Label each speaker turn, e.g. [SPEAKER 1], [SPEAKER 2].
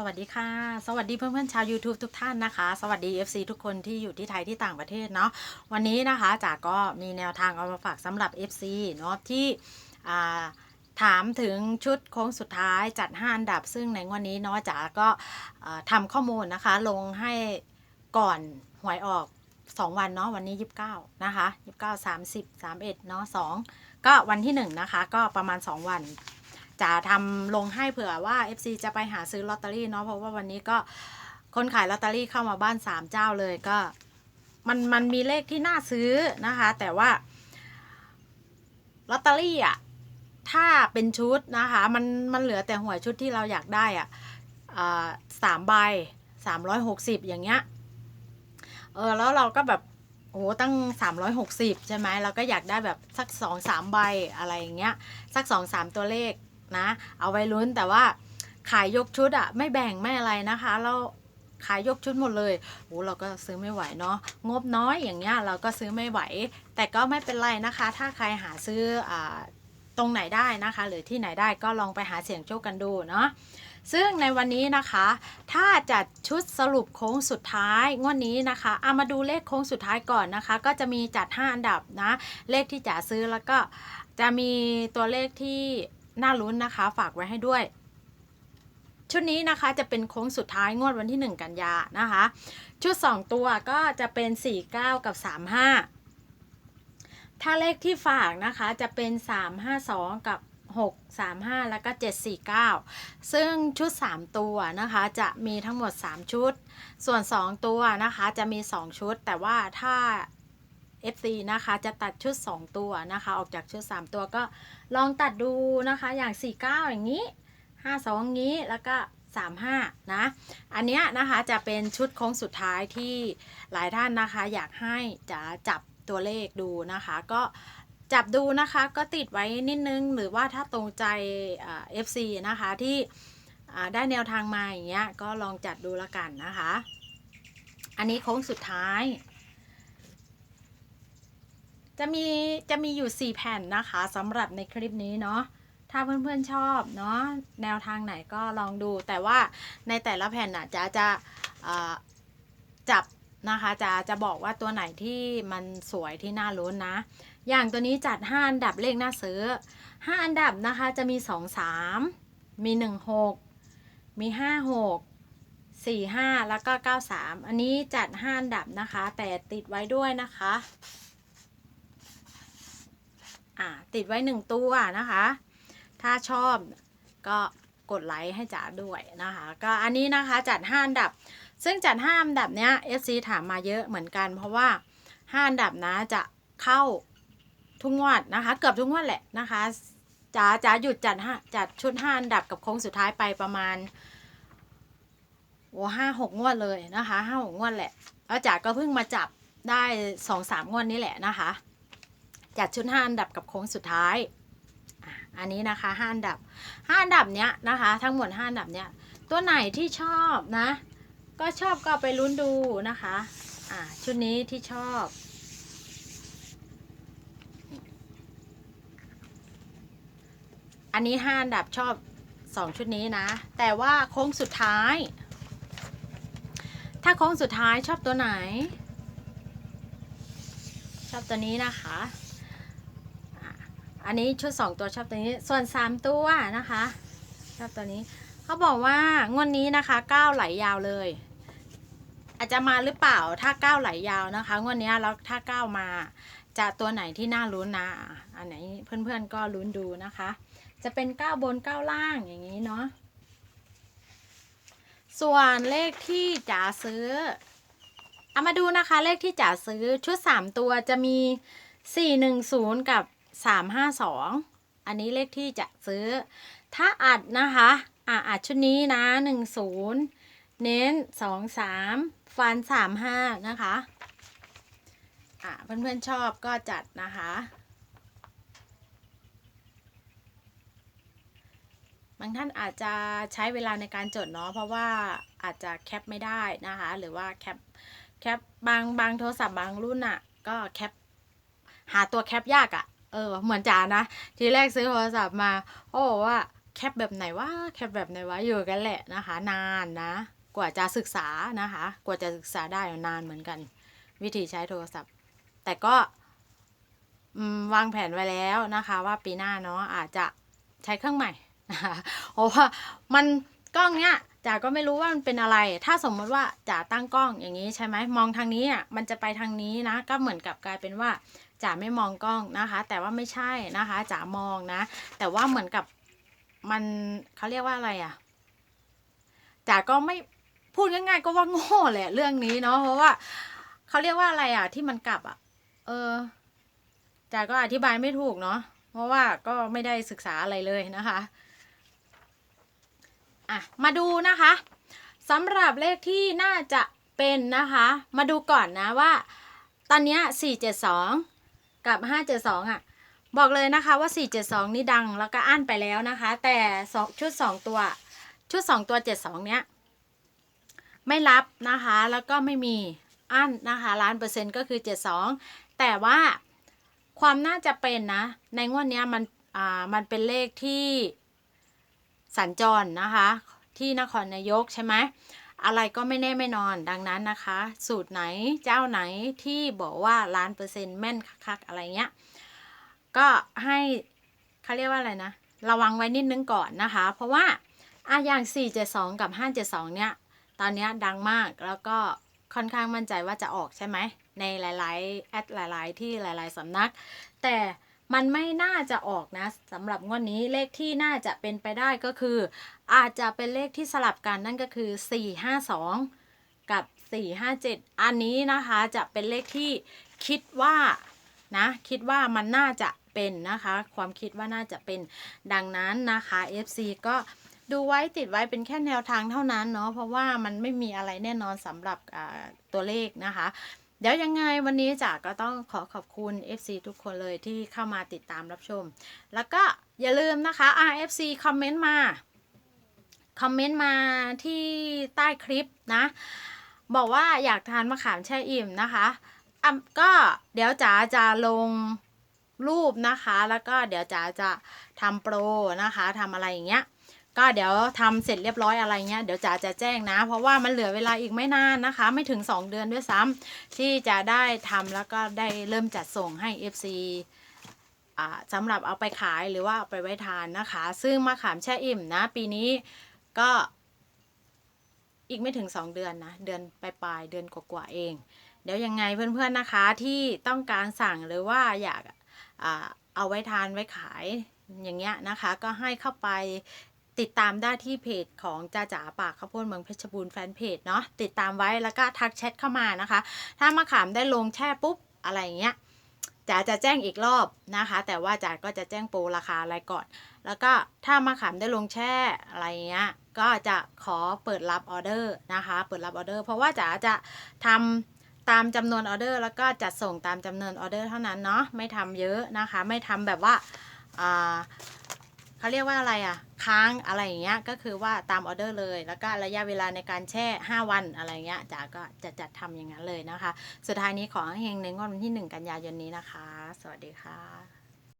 [SPEAKER 1] สวัสดีค่ะ สวัสดีเพื่อนๆชาว YouTube ทุกท่านนะคะ สวัสดี FC ทุกคนที่อยู่ที่ไทยที่ต่างประเทศเนาะวันนี้นะคะจ๋าก็มีแนวทางเอามาฝากสำหรับ FC เนาะที่ถามถึงชุดโค้งสุดท้ายจัด5อันดับ ซึ่งในวันนี้เนาะจ๋าก็ทำข้อมูลนะคะ ลงให้ก่อนหวยออก 2 วันเนาะวันนี้ 29 นะคะ 29 30 31เนาะ2ก็วันที่ 1 นะคะ ก็ประมาณ 2 วัน จะทำลงให้เผื่อว่า FC จะไปหาซื้อลอตเตอรี่เนาะเพราะว่าวันนี้ก็คนขายลอตเตอรี่เข้ามาบ้าน3เจ้าเลยก็ มันมันมีเลขที่น่าซื้อนะคะ แต่ว่าลอตเตอรี่อะถ้าเป็นชุดนะคะ มันมันเหลือแต่หวยชุดที่เราอยากได้อะสามใบสามร้อยหกสิบอย่างเงี้ยเออแล้วเราก็แบบโอ้ตั้ง 360 ใช่ไหมเราก็อยากได้แบบสักสองสามใบอะไรอย่างเงี้ย สักสองสามตัวเลข นะ เอาไว้ลุ้นแต่ว่าขายยกชุดอะไม่แบ่งไม่อะไรนะคะเราขายยกชุดหมดเลยโอ้เราก็ซื้อไม่ไหวเนาะ งบน้อยอย่างเงี้ยเราก็ซื้อไม่ไหว แต่ก็ไม่เป็นไรนะคะ ถ้าใครหาซื้ออาตรงไหนได้นะคะ หรือที่ไหนได้ก็ลองไปหาเสียงโชคกันดูเนาะ ซึ่งในวันนี้นะคะ ถ้าจัดชุดสรุปโค้งสุดท้ายงวดนี้นะคะเอามาดูเลขโค้งสุดท้ายก่อนนะคะ ก็จะมีจัด 5 อันดับนะ เลขที่จ๋าซื้อแล้วก็จะมีตัวเลขที่ น่าลุ้นนะคะฝากไว้ให้ด้วย ชุดนี้นะคะจะเป็นโค้งสุดท้ายงวดวันที่ 1 กันยานะคะ ชุด 2 ตัวก็จะเป็น 49 กับ 35 ถ้าเลขที่ฝากนะคะจะเป็น 352 กับ 635 แล้วก็ 749 ซึ่งชุด 3 ตัวนะคะจะมีทั้งหมด 3 ชุด ส่วน 2 ตัวนะคะจะมี 2 ชุด แต่ว่าถ้า FC นะคะ จะตัดชุด 2 ตัวนะคะ ออกจากชุด 3 ตัวก็ลองตัดดูนะคะ อย่าง 49 อย่างนี้ 52อย่างนี้ แล้วก็ 35 นะ อันเนี้ยนะคะจะเป็นชุดโค้งสุดท้ายที่หลายท่านนะคะ อยากให้จะจับตัวเลขดูนะคะ ก็จับดูนะคะก็ติดไว้นิดนึง หรือว่าถ้าตรงใจอ่า FC นะคะที่ได้แนวทางมาอย่างเงี้ยก็ลองจัดดูละกันนะคะ อันนี้โค้งสุดท้าย จะมีจะมีอยู่ 4 แผ่นนะคะสำหรับในคลิปนี้เนาะถ้าเพื่อนๆชอบเนาะแนวทางไหนก็ลองดู แต่ว่าในแต่ละแผ่นอะจะจะจับนะคะจะจะบอกว่าตัวไหนที่มันสวยที่น่าลุ้นนะ อย่างตัวนี้จัด 5 อันดับเลขน่าซื้อ 5 อันดับนะคะจะมี 2 3 มี 1 6 มี 5 6 4 5 แล้วก็ 9 3 อันนี้จัด 5 อันดับนะคะ แต่ติดไว้ด้วยนะคะ อ่าติดไว้หนึ่งตัวนะคะ ถ้าชอบก็กดไลค์ให้จ๋าด้วยนะคะ ก็อันนี้นะคะจัด5อันดับ ซึ่งจัด5อันดับเนี้ย FC ถามมาเยอะเหมือนกัน เพราะว่า5อันดับนะจะเข้าทุกงวดนะคะ เกือบทุกงวดแหละนะคะจ๋าจ๋าหยุดจัดห้าจัดชุด5อันดับกับโค้งสุดท้ายไปประมาณโอ้ห้าหกงวดเลยนะคะห้าหกงวดแหละแล้วจ๋าก็เพิ่งมาจับได้สองสามงวดนี้แหละนะคะ จัดชุด 5 อันดับกับโค้งสุดท้าย อันนี้นะคะ5อันดับ5อันดับเนี้ยนะคะ ทั้งหมด5อันดับเนี้ยตัวไหนที่ชอบนะ ก็ชอบก็ไปลุ้นดูนะคะอ่าชุดนี้ที่ชอบอันนี้5อันดับชอบ2ชุดนี้นะ แต่ว่าโค้งสุดท้าย ถ้าโค้งสุดท้ายชอบตัวไหน ชอบตัวนี้นะคะ อันนี้ชุด2ตัวชอบตัวนี้ ส่วน3ตัวนะคะ ชอบตัวนี้ เขาบอกว่างวดนนี้นะคะก้าวไหลยาวเลย อาจจะมาหรือเปล่าถ้าก้าวไหลยาวนะคะงวดนนี้แล้วถ้าก้าวมาจะตัวไหนที่น่าลุ้นนะ อันไหนเพื่อนๆก็ลุ้นดูนะคะ จะเป็นก้าวบนก้าวล่างอย่างนี้เนาะส่วนเลขที่จ๋าซื้อเอามาดูนะคะเลขที่จ๋าซื้อชุด 3 ตัวจะมี 410 กับ 352 อันนี้เลขที่จะซื้อ ถ้าอัดนะคะอะอัดชุดนี้นะ 10 เน้น 2 3 ฟัน 35 นะคะอะเพื่อนๆชอบก็จัดนะคะบางท่านอาจจะใช้เวลาในการจดเนาะเพราะว่าอาจจะแคปไม่ได้นะคะ หรือว่าแคปแคปบางบางโทรศัพท์บางรุ่นอะ่ะ ก็แคปหาตัวแคปยากอะ่ะ เออ เหมือนจ๋านะ ทีแรกซื้อโทรศัพท์มาโอ้บอกว่าแคปแบบไหนวะแคปแบบไหนวะอยู่กันแหละนะคะ นานนะ กว่าจะศึกษานะคะ กว่าจะศึกษาได้นานเหมือนกัน วิธีใช้โทรศัพท์ แต่ก็วางแผนไว้แล้วนะคะ ว่าปีหน้าเนาะอาจจะใช้เครื่องใหม่นะคะเพราะว่ามันกล้องเนี้ย จ๋าก็ไม่รู้ว่ามันเป็นอะไร ถ้าสมมติว่าจ๋าตั้งกล้องอย่างนี้ใช่ไหมมองทางนี้อะมันจะไปทางนี้นะ ก็เหมือนกับกลายเป็นว่าจ๋าไม่มองกล้องนะคะ แต่ว่าไม่ใช่นะคะจ๋ามองนะ แต่ว่าเหมือนกับมันเขาเรียกว่าอะไรอะจ๋าก็ไม่พูดง่ายๆ ก็ว่าโง่แหละเรื่องนี้เนาะเพราะว่าเขาเรียกว่าอะไรอะ ที่มันกลับอะ เออจ๋าก็อธิบายไม่ถูกเนาะเพราะว่าก็ไม่ได้ศึกษาอะไรเลยนะคะ อะมาดูนะคะสำหรับเลขที่น่าจะเป็นนะคะ มาดูก่อนนะว่า ตอนนี้472 กับ 572 อะ บอกเลยนะคะว่า 472 นี่ดังแล้วก็อั้นไปแล้วนะคะ แต่สองชุด 2 ตัว ชุด 2 ตัว 72 เนี้ย ไม่รับนะคะ แล้วก็ไม่มีอั้นนะคะล้านเปอร์เซ็นต์ก็คือ 72 แต่ว่าความน่าจะเป็นนะ ในงวดนี้มันอ่ามันเป็นเลขที่ สัญจรนะคะ ที่นครนายกใช่ไหมอะไรก็ไม่แน่ไม่นอนดังนั้นนะคะ สูตรไหนเจ้าไหนที่บอกว่าล้านเปอร์เซ็นต์แม่นคักๆอะไรเงี้ยก็ให้เขาเรียกว่าอะไรนะ ระวังไว้นิดนึงก่อนนะคะ เพราะว่าอะอย่าง 472 กับ 572 เนี่ย ตอนนี้ดังมากแล้วก็ค่อนข้างมั่นใจว่าจะออกใช่ไหม ในหลาย ๆ แอดหลาย ๆ ที่หลาย ๆสำนัก แต่ มันไม่น่าจะออกนะสำหรับงวดนี้เลขที่น่าจะเป็นไปได้ก็คือ อาจจะเป็นเลขที่สลับกันนั่นก็คือ 452 กับ 457 อันนี้นะคะจะเป็นเลขที่คิดว่านะคิดว่ามันน่าจะเป็นนะคะ ความคิดว่าน่าจะเป็นดังนั้นนะคะ FC ก็ดูไว้ติดไว้เป็นแค่แนวทางเท่านั้นเนาะเพราะว่ามันไม่มีอะไรแน่นอนสำหรับตัวเลขนะคะ เดี๋ยวยังไงวันนี้จ๋าก็ต้องขอขอบคุณ FC ทุกคนเลยที่เข้ามาติดตามรับชม แล้วก็อย่าลืมนะคะ RFC คอมเมนต์มา คอมเมนต์มาที่ใต้คลิปนะ บอกว่าอยากทานมะขามแช่อิ่มนะคะอะก็เดี๋ยวจ๋าจะลงรูปนะคะ แล้วก็เดี๋ยวจ๋าจะทำโปรนะคะทำอะไรอย่างเงี้ย ก็เดี๋ยวทำเสร็จเรียบร้อยอะไรเงี้ยเดี๋ยวจ๋าจะแจ้งนะ เพราะว่ามันเหลือเวลาอีกไม่นานนะคะ ไม่ถึง 2 เดือนด้วยซ้ำที่จะได้ทำแล้วก็ได้เริ่มจัดส่งให้ FC อ่าสำหรับเอาไปขายหรือว่าเอาไปไว้ทานนะคะ ซึ่งมะขามแช่อิ่มนะ ปีนี้ก็อีกไม่ถึง 2 เดือนนะ เดือนปลายๆเดือนกว่าๆเอง เดี๋ยวยังไงเพื่อนๆนะคะที่ต้องการสั่งหรือว่าอยากอ่าเอาไว้ทานไว้ขายอย่างเงี้ยนะคะ ก็ให้เข้าไป ติดตามได้ที่เพจของจ่าจ๋าปากข้าวโพดเมืองเพชรบูรณ์แฟนเพจเนาะติดตามไว้แล้วก็ทักแชทเข้ามานะคะ ถ้ามะขามได้ลงแช่ปุ๊บอะไรอย่างเงี้ยจ๋าจะแจ้งอีกรอบนะคะ แต่ว่าจ๋าก็จะแจ้งโปรราคาอะไรก่อน แล้วก็ถ้ามะขามได้ลงแช่อะไรเงี้ยก็จะขอเปิดรับออเดอร์นะคะ เปิดรับออเดอร์ เพราะว่าจ๋าจะทำตามจำนวนออเดอร์แล้วก็จัดส่งตามจำนวนออเดอร์เท่านั้นเนาะไม่ทำเยอะนะคะ ไม่ทำแบบว่าอ่า เขาเรียกว่าอะไรอะค้างอะไรอย่างเงี้ยก็คือว่าตามออเดอร์เลย แล้วก็ระยะเวลาในการแช่ 5 วันอะไรเงี้ยจ๋าก็จะจัดทำอย่างนั้นเลยนะคะ สุดท้ายนี้ขอให้เฮงในงวดวันที่ 1 กันยายนนี้นะคะ สวัสดีค่ะ